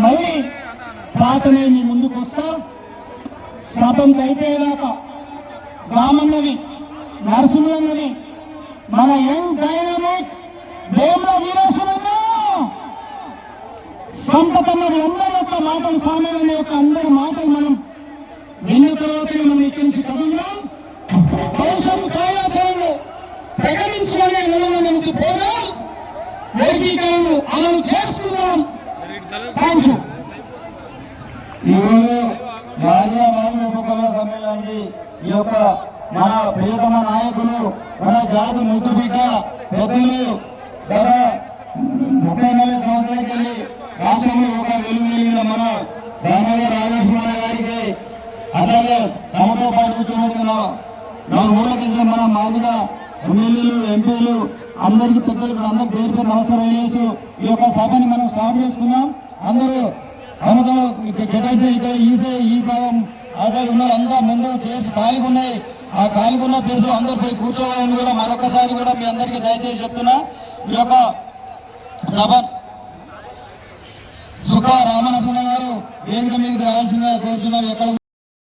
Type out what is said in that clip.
మళ్ళీ పాటనే మీ ముందుకు వస్తా. సభంకి అయిపోయేదాకా రామన్నవి నరసింహన్నవి మన యంగ్ డైనమిక్ వేముల వీరేశ్వరన్న సంపతన్నది అందరి యొక్క మాటలు సామాన్యుల యొక్క అందరి మాటలు మనం విన్న తర్వాత మనం ఇక్కడి నుంచి కదులుదాం. భవిష్యత్తు కార్యాచరణలో ప్రకటించుకునే నిలవన నుంచి పోదాం వర్గీకరణను అమలు చేసుకుందాం. థ్యాంక్ యూ ఈరోజు భార్య మాజీ ఉపకరణ సమ్మేళనానికి ఈ యొక్క మన ప్రియతమ నాయకులు మన జాతి ముద్దు బిడ్డ పెద్దలు గత ముప్పై నలభై సంవత్సరాల వెళ్ళి రాష్ట్రంలో ఒక వెలుగు వెలిగిన మన రామయ్య రాజేశ్వర గారికి అలాగే తమతో పాటు కూర్చోబెట్టిన నా చెప్పిన మన మాదిగా ఎమ్మెల్యేలు ఎంపీలు అందరికీ పెద్దలకు అందరికి పేరు పేరు నమస్కారం చేస్తూ ఈ యొక్క సభని మనం స్టార్ట్ చేసుకున్నాం అందరూ అమతలో కేటాయించిన ఇక్కడ ఈసే ఈ భాగం ఆ సైడ్ ఉన్నారు. అంతా ముందు చైర్స్ ఖాళీగా ఉన్నాయి. ఆ ఖాళీగా ఉన్న ప్లేస్ అందరు పోయి కూర్చోవాలని కూడా మరొకసారి కూడా మీ అందరికీ దయచేసి చెప్తున్నా. ఈ యొక్క సభ సుఖ రామనరసింహ గారు వేదిక మీదకి రావాల్సిందిగా కోరుతున్నాం. ఎక్కడ